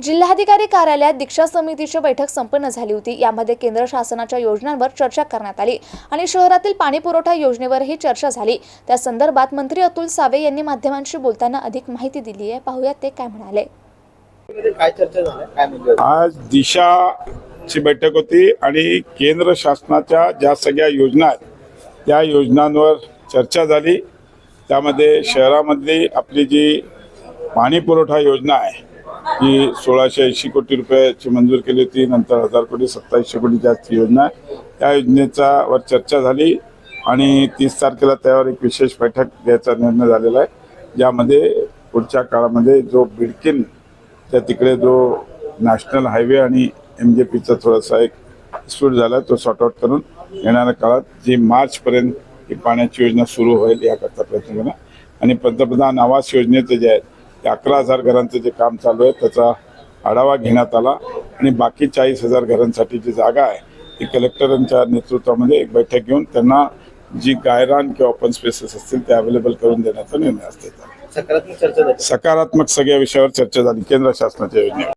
जिल्हाधिकारी कार्यालयात दीक्षा समितीची बैठक संपन्न झाली होती. यामध्ये केंद्र शासनाच्या योजनांवर चर्चा करण्यात आली आणि शहरातील पाणी पुरवठा योजनेवरही चर्चा झाली. त्या संदर्भात मंत्री अतुल सावे यांनी माध्यमांशी बोलताना अधिक माहिती दिली आहे. पाहूयात ते काय म्हणाले. काय चर्चा झाल्या काय मुद्दे होते? आज दिशाची बैठक होती आणि केंद्र शासनाच्या ज्या सगळ्या योजना आहेत त्या योजनांवर चर्चा झाली. त्यामध्ये शहरामधली आपली जी पाणी पुरवठा योजना आहे ही सोळाशे ऐंशी कोटी रुपयाची मंजूर केली होती नंतर हजार कोटी सत्तावीसशे कोटी जास्त योजना या योजनेचा वर चर्चा झाली आणि तीस तारखेला त्यावर एक विशेष बैठक द्यायचा निर्णय झालेला आहे. ज्यामध्ये पुढच्या काळामध्ये जो बिडकिन त्या तिकडे जो नॅशनल हायवे आणि एम जे पीचा थोडासा एक डिस्प्यूट झाला तो सॉर्ट आउट करून येणाऱ्या काळात जी मार्चपर्यंत ही पाण्याची योजना सुरू होईल याकरता प्रयत्न केला आणि पंतप्रधान आवास योजनेचं जे आहे ते अकरा हजार घरांचं जे काम चालू आहे त्याचा आढावा घेण्यात आला. आणि बाकी चाळीस हजार घरांसाठी जी जागा आहे ती कलेक्टरांच्या नेतृत्वामध्ये एक बैठक घेऊन त्यांना जी गायरान किंवा ओपन स्पेसेस असतील ते अवेलेबल करून देण्याचा निर्णय असते सकारात्मक चर्चा सकारात्मक सगळ्या विषयावर चर्चा झाली. केंद्र शासनाच्या योजनेवर.